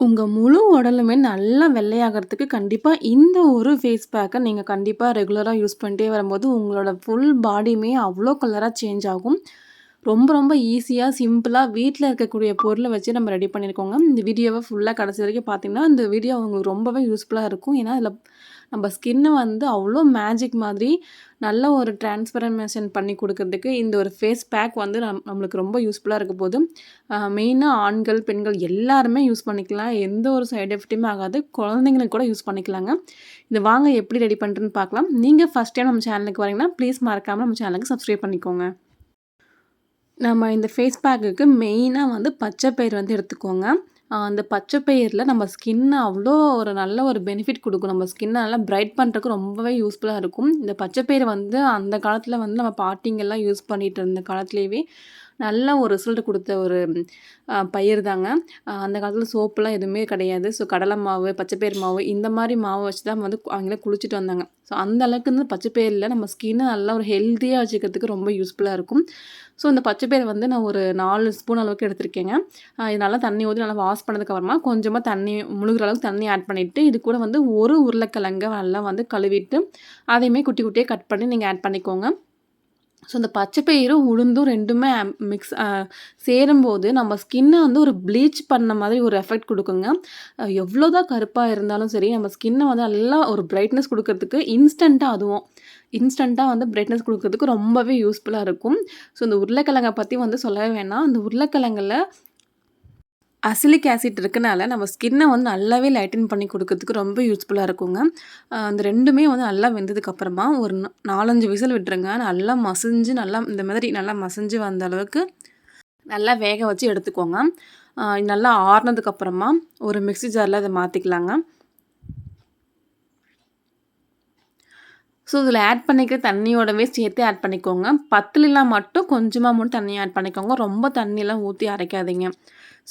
உங்கள் முழு உடலுமே நல்லா வெள்ளையாகறதுக்கு கண்டிப்பாக இந்த ஒரு ஃபேஸ் பேக்கை நீங்கள் கண்டிப்பாக ரெகுலராக யூஸ் பண்ணிட்டே வரும்போது உங்களோட ஃபுல் பாடியுமே அவ்வளோ கலராக சேஞ்ச் ஆகும். ரொம்ப ரொம்ப ஈஸியாக சிம்பிளாக வீட்டில் இருக்கக்கூடிய பொருளை வச்சு நம்ம ரெடி பண்ணியிருக்கோங்க இந்த வீடியோவை ஃபுல்லாக கடைசி வரைக்கும் பார்த்தீங்கன்னா இந்த வீடியோ உங்களுக்கு ரொம்பவே யூஸ்ஃபுல்லாக இருக்கும். ஏன்னா அதில் நம்ம ஸ்கின்னை வந்து அவ்வளோ மேஜிக் மாதிரி நல்ல ஒரு டிரான்ஸ்பரமேஷன் பண்ணி கொடுக்கறதுக்கு இந்த ஒரு ஃபேஸ் பேக் வந்து நம் நம்மளுக்கு ரொம்ப யூஸ்ஃபுல்லாக இருக்க போது மெயினாக ஆண்கள் பெண்கள் எல்லாருமே யூஸ் பண்ணிக்கலாம். எந்த ஒரு சைடு எஃபெக்ட்டுமே ஆகாது. குழந்தைங்களுக்கு கூட யூஸ் பண்ணிக்கலாங்க. இது வாங்க எப்படி ரெடி பண்ணுறதுன்னு பார்க்கலாம். நீங்கள் ஃபஸ்ட் டைம் நம்ம சேனலுக்கு வரீங்கன்னா ப்ளீஸ் மறக்காமல் நம்ம சேனலுக்கு சப்ஸ்கிரைப் பண்ணிக்கோங்க. நம்ம இந்த ஃபேஸ் பேக்குக்கு மெயினாக வந்து பச்சை பயிர் வந்து எடுத்துக்கோங்க. அந்த பச்சை பயிரில் நம்ம ஸ்கின்னை அவ்வளோ ஒரு நல்ல ஒரு பெனிஃபிட் கொடுக்கும். நம்ம ஸ்கின்னை நல்லா பிரைட் பண்ணுறதுக்கு ரொம்பவே யூஸ்ஃபுல்லாக இருக்கும். இந்த பச்சை பயிர் வந்து அந்த காலத்தில் வந்து நம்ம பாட்டிங்கெல்லாம் யூஸ் பண்ணிகிட்டு இருந்த காலத்துலேயே நல்ல ஒரு ரிசல்ட் கொடுத்த ஒரு பயிர் தாங்க. அந்த காலத்தில் சோப்புலாம் எதுவுமே கிடையாது. ஸோ கடலை மாவு பச்சைப்பயிர் மாவு இந்த மாதிரி மாவு வச்சு தான் வந்து அவங்களே குளிச்சுட்டு வந்தாங்க. ஸோ அந்த அளவுக்கு வந்து பச்சைப்பயிரில் நம்ம ஸ்கின்னை நல்லா ஒரு ஹெல்த்தியாக வச்சுக்கிறதுக்கு ரொம்ப யூஸ்ஃபுல்லாக இருக்கும். ஸோ இந்த பச்சைப்பயிர் வந்து நான் ஒரு நாலு ஸ்பூன் அளவுக்கு எடுத்திருக்கேங்க. இது நல்லா தண்ணி ஊற்றி நல்லா வாஷ் பண்ணதுக்கப்புறமா கொஞ்சமாக தண்ணி முழுகிற அளவுக்கு தண்ணி ஆட் பண்ணிவிட்டு இது கூட வந்து ஒரு உருளைக்கிழங்க நல்லா வந்து கழுவிட்டு அதையுமே குட்டி குட்டியாக கட் பண்ணி நீங்கள் ஆட் பண்ணிக்கோங்க. ஸோ இந்த பச்சை பயிரும் உளுந்தும் ரெண்டுமே மிக்ஸ் சேரும்போது நம்ம ஸ்கின்னை வந்து ஒரு ப்ளீச் பண்ண மாதிரி ஒரு எஃபெக்ட் கொடுக்குங்க. எவ்வளோ தான் கருப்பாக இருந்தாலும் சரி நம்ம ஸ்கின்னை வந்து நல்லா ஒரு பிரைட்னஸ் கொடுக்கறதுக்கு இன்ஸ்டண்ட்டாக அதுவும். இன்ஸ்டண்ட்டாக வந்து பிரைட்னஸ் கொடுக்கறதுக்கு ரொம்பவே யூஸ்ஃபுல்லாக இருக்கும். ஸோ இந்த உருளைக்கிழங்கை பற்றி வந்து சொல்லவே வேணாம். அந்த உருளைக்கிழங்கில் அசிலிக் ஆசிட் இருக்கனால நம்ம ஸ்கின்னை வந்து நல்லாவே லைட்டன் பண்ணி கொடுக்கறதுக்கு ரொம்ப யூஸ்ஃபுல்லாக இருக்குங்க. அந்த ரெண்டுமே வந்து நல்லா வெந்ததுக்கப்புறமா ஒரு நாலஞ்சு விசில் விட்டுருங்க. நல்லா மசிஞ்சு நல்லா இந்த மாதிரி நல்லா மசிஞ்சு வந்த அளவுக்கு நல்லா வேக வச்சு எடுத்துக்கோங்க. நல்லா ஆறுனதுக்கப்புறமா ஒரு மிக்சி ஜாரில் அதை மாற்றிக்கலாங்க ஸோ இதில் ஆட் பண்ணிக்கிற தண்ணியோடவே சேர்த்து ஆட் பண்ணிக்கோங்க. பத்துலாம் மட்டும் கொஞ்சமாக மட்டும் தண்ணியை ஆட் பண்ணிக்கோங்க. ரொம்ப தண்ணியெல்லாம் ஊற்றி அரைக்காதீங்க.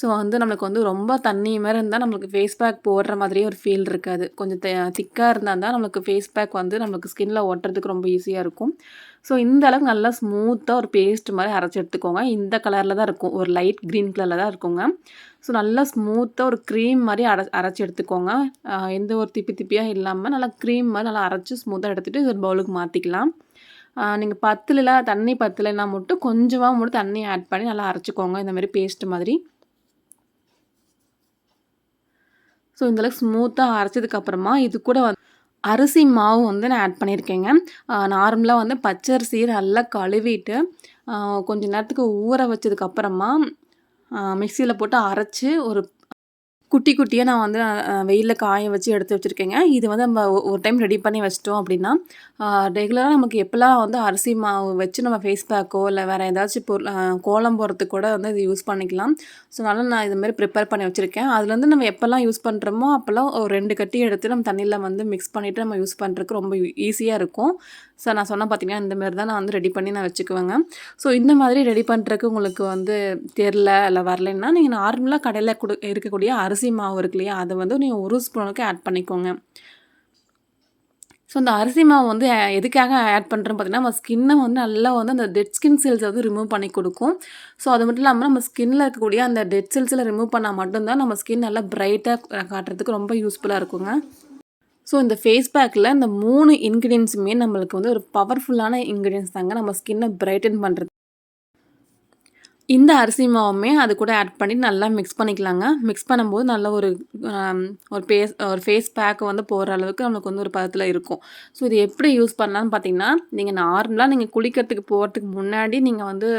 ஸோ வந்து நம்மளுக்கு வந்து ரொம்ப தண்ணி மாதிரி இருந்தால் நம்மளுக்கு ஃபேஸ் பேக் போடுற மாதிரியே ஒரு ஃபீல் இருக்காது. கொஞ்சம் திக்காக இருந்தால் தான் நம்மளுக்கு ஃபேஸ் பேக் வந்து நம்மளுக்கு ஸ்கின்னில் ஓட்டுறதுக்கு ரொம்ப ஈஸியாக இருக்கும். ஸோ இந்த அளவுக்கு நல்லா ஸ்மூத்தாக ஒரு பேஸ்ட் மாதிரி அரைச்சி எடுத்துக்கோங்க. இந்த கலரில் தான் இருக்கும். ஒரு லைட் க்ரீன் கலரில் தான் இருக்குங்க. ஸோ நல்லா ஸ்மூத்தாக ஒரு க்ரீம் மாதிரி அரை அரைச்சி எடுத்துக்கோங்க. எந்த ஒரு திப்பி திப்பியாக இல்லாமல் நல்லா க்ரீம் மாதிரி நல்லா அரைச்சி ஸ்மூத்தாக எடுத்துகிட்டு ஒரு பவுலுக்கு மாற்றிக்கலாம் நீங்கள் பத்துலல தண்ணி பத்தலைன்னா மட்டும் கொஞ்சமாக மட்டும் தண்ணி ஆட் பண்ணி நல்லா அரைச்சிக்கோங்க. இந்த மாதிரி பேஸ்ட் மாதிரி. ஸோ இந்தளவுக்கு ஸ்மூத்தாக அரைச்சதுக்கப்புறமா இது கூட வந்து அரிசி மாவு வந்து நான் ஆட் பண்ணியிருக்கேங்க. நார்மலாக வந்து பச்சரிசி நல்லா கழுவிட்டு கொஞ்சம் நேரத்துக்கு ஊற வச்சதுக்கப்புறமா மிக்சியில் போட்டு அரைச்சி ஒரு குட்டி குட்டியாக நான் வந்து வெயிலில் காய வச்சு எடுத்து வச்சுருக்கேங்க. இது வந்து நம்ம ஒரு டைம் ரெடி பண்ணி வச்சிட்டோம் அப்படின்னா ரெகுலராக நமக்கு எப்போல்லாம் வந்து அரிசி மாவு வச்சு நம்ம ஃபேஸ் பேக்கோ இல்லை வேறு ஏதாச்சும் பொருள் கோலம் போடுறதுக்கு கூட வந்து இது யூஸ் பண்ணிக்கலாம். ஸோ அதனால் நான் இதுமாரி ப்ரிப்பேர் பண்ணி வச்சுருக்கேன். அதுலேருந்து நம்ம எப்போல்லாம் யூஸ் பண்ணுறோமோ அப்போல்லாம் ஒரு ரெண்டு கட்டி எடுத்து நம்ம தண்ணியில் வந்து மிக்ஸ் பண்ணிவிட்டு நம்ம யூஸ் பண்ணுறதுக்கு ரொம்ப ஈஸியாக இருக்கும். ஸோ நான் சொன்ன பார்த்தீங்கன்னா இந்தமாரி தான் நான் வந்து ரெடி பண்ணி நான் வச்சுக்குவேங்க. ஸோ இந்த மாதிரி ரெடி பண்ணுறதுக்கு உங்களுக்கு வந்து தெரில இல்லை வரலைன்னா நீங்கள் நார்மலாக கடையில் கொடு இருக்கக்கூடிய அரிசி மாவு இருக்கு இல்லையா அதை வந்து நீங்கள் ஒரு ஸ்பூனுக்கு ஆட் பண்ணிக்கோங்க. ஸோ அந்த அரிசி மாவு வந்து எதுக்காக ஆட் பண்ணுறோம் பார்த்தீங்கன்னா நம்ம ஸ்கின்னை வந்து நல்லா வந்து அந்த டெட் ஸ்கின் செல்ஸை வந்து ரிமூவ் பண்ணி கொடுக்கும். ஸோ அது மட்டும் இல்லாமல் நம்ம ஸ்கின்னில் இருக்கக்கூடிய அந்த டெட் செல்ஸில் ரிமூவ் பண்ணால் மட்டும்தான் நம்ம ஸ்கின் நல்லா பிரைட்டாக காட்டுறதுக்கு ரொம்ப யூஸ்ஃபுல்லாக இருக்குங்க. ஸோ இந்த ஃபேஸ் பேக்கில் இந்த மூணு இன்க்ரீடியன்ஸுமே நம்மளுக்கு வந்து ஒரு பவர்ஃபுல்லான இன்க்ரீடியன்ஸ் தாங்க. நம்ம ஸ்கின்னை பிரைட்டன் பண்ணுறது இந்த அரிசி மாவுமே அது கூட ஆட் பண்ணி நல்லா மிக்ஸ் பண்ணிக்கலாங்க. மிக்ஸ் பண்ணும்போது நல்ல ஒரு ஒரு பேஸ் ஒரு ஃபேஸ் பேக் வந்து போகிற அளவுக்கு நம்மளுக்கு வந்து ஒரு பதத்தில் இருக்கும். ஸோ இது எப்படி யூஸ் பண்ணலான்னு பார்த்தீங்கன்னா நீங்கள் நார்மலாக நீங்கள் குளிக்கிறதுக்கு போகிறதுக்கு முன்னாடி நீங்கள் வந்து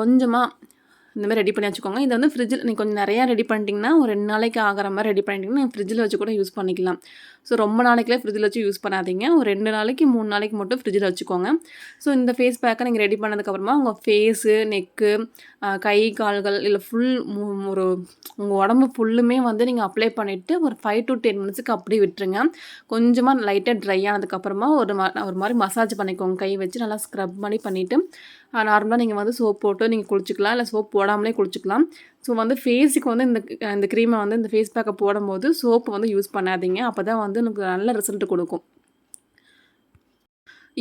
கொஞ்சமாக இந்த மாதிரி ரெடி பண்ணி வச்சுக்கோங்க. இதை வந்து ஃப்ரிட்ஜில் நீங்கள் கொஞ்சம் நிறையா ரெடி பண்ணிட்டீங்கன்னா ஒரு ரெண்டு நாளைக்கு ஆகிற மாதிரி ரெடி பண்ணிட்டீங்கன்னா நீங்கள் ஃப்ரிட்ஜில் வச்சு கூட யூஸ் பண்ணிக்கலாம். ஸோ ரொம்ப நாளைக்குலாம் ஃப்ரிட்ஜில் வச்சு யூஸ் பண்ணாதீங்க. ஒரு ரெண்டு நாளைக்கு மூணு நாளைக்கு மட்டும் ஃப்ரிட்ஜில் வச்சுக்கோங்க. ஸோ இந்த ஃபேஸ் பேக்கை நீங்கள் ரெடி பண்ணதுக்கப்புறமா உங்கள் ஃபேஸு நெக்கு கை கால்கள் இல்லை ஃபுல் ஒரு உங்கள் உடம்பு ஃபுல்லுமே வந்து நீங்கள் அப்ளை பண்ணிவிட்டு ஒரு ஃபைவ் டு டென் மினிட்ஸுக்கு அப்படியே விட்டுருங்க. கொஞ்சமாக லைட்டாக ட்ரை ஆனதுக்கப்புறமா ஒரு ஒரு மாதிரி மசாஜ் பண்ணிக்கோங்க. கை வச்சு நல்லா ஸ்க்ரப் பண்ணி பண்ணிவிட்டு நார்மலாக நீங்கள் வந்து சோப் போட்டு நீங்கள் குளிச்சிக்கலாம். இல்லை சோப் போடாமலே குளிச்சிக்கலாம். ஸோ வந்து ஃபேஸுக்கு வந்து இந்த இந்த க்ரீமை வந்து இந்த ஃபேஸ் பேக்கை போடும்போது சோப்பு வந்து யூஸ் பண்ணாதீங்க. அப்போ தான் வந்து உங்களுக்கு நல்ல ரிசல்ட் கொடுக்கும்.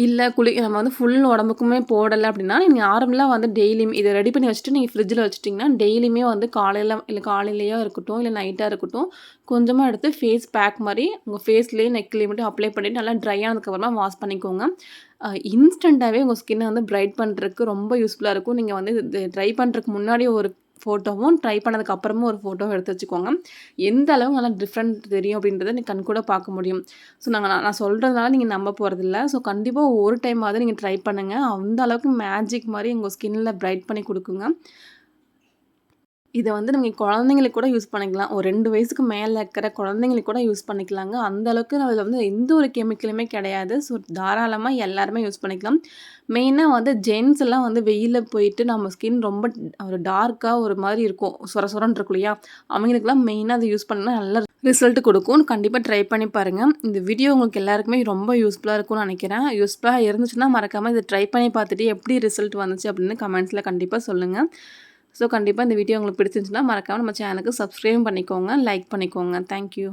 இல்லை குளி நம்ம வந்து ஃபுல் உடம்புக்குமே போடலை அப்படின்னா, நீங்கள் ஆரம்பலாம் வந்து டெய்லியுமே இதை ரெடி பண்ணி வச்சுட்டு நீங்கள் ஃப்ரிட்ஜில் வச்சுட்டிங்கன்னா டெய்லியுமே வந்து காலையில் இல்லை காலையிலயா இருக்கட்டும், இல்லை நைட்டாக இருக்கட்டும், கொஞ்சமாக எடுத்து ஃபேஸ் பேக் மாதிரி உங்கள் ஃபேஸ்லேயே நெக்லேயே மட்டும் அப்ளை பண்ணிட்டு நல்லா ட்ரை ஆனதுக்கப்புறமா வாஷ் பண்ணிக்கோங்க. இன்ஸ்டண்ட்டாகவே உங்கள் ஸ்கின்னை வந்து பிரைட் பண்ணுறதுக்கு ரொம்ப யூஸ்ஃபுல்லாக இருக்கும். நீங்கள் வந்து இது ட்ரை பண்ணுறதுக்கு முன்னாடி ஒரு ஃபோட்டோவும், ட்ரை பண்ணதுக்கு அப்புறமும் ஒரு ஃபோட்டோவும் எடுத்து வச்சுக்கோங்க. எந்த அளவு நல்லா டிஃப்ரெண்ட் தெரியும் அப்படின்றத நீங்க கண்கூட பார்க்க முடியும். ஸோ நாங்கள் நான் நான் நீங்கள் நம்ப போகிறதில்ல ஸோ கண்டிப்பாக ஒரு டைமாவது நீங்கள் ட்ரை பண்ணுங்கள் அந்த அளவுக்கு மேஜிக் மாதிரி உங்கள் ஸ்கின்னில் பிரைட் பண்ணி கொடுக்குங்க இதை வந்து நீங்கள் குழந்தைங்களுக்கு கூட யூஸ் பண்ணிக்கலாம். ஒரு ரெண்டு வயசுக்கு மேலே இருக்கிற குழந்தைங்களுக்கு கூட யூஸ் பண்ணிக்கலாங்க. அந்தளவுக்கு அதில் வந்து எந்த ஒரு கெமிக்கலுமே கிடையாது. ஸோ தாராளமாக எல்லாருமே யூஸ் பண்ணிக்கலாம். மெயினாக வந்து ஜென்ஸ் எல்லாம் வந்து வெயிலில் போயிட்டு நம்ம ஸ்கின் ரொம்ப ஒரு டார்க்காக ஒரு மாதிரி இருக்கும். சொர சொரன்னு இருக்கும் இல்லையா? அவங்களுக்குலாம் மெயினாக அதை யூஸ் பண்ணால் நல்ல ரிசல்ட் கொடுக்கும் கண்டிப்பாக ட்ரை பண்ணி பாருங்கள் இந்த வீடியோ உங்களுக்கு எல்லாருக்குமே ரொம்ப யூஸ்ஃபுல்லாக இருக்கும்னு நினைக்கிறேன் யூஸ்ஃபுல்லாக இருந்துச்சுன்னா மறக்காமல் இதை ட்ரை பண்ணி பார்த்துட்டு எப்படி ரிசல்ட் வந்துச்சு அப்படின்னு கமெண்ட்ஸில் கண்டிப்பாக சொல்லுங்கள் ஸோ கண்டிப்பாக இந்த வீடியோ உங்களுக்கு பிடிச்சிருந்துச்சுன்னா மறக்காமல் நம்ம சேனலுக்கு சப்ஸ்கிரைப் பண்ணிக்கோங்க. லைக் பண்ணிக்கோங்க. Thank you.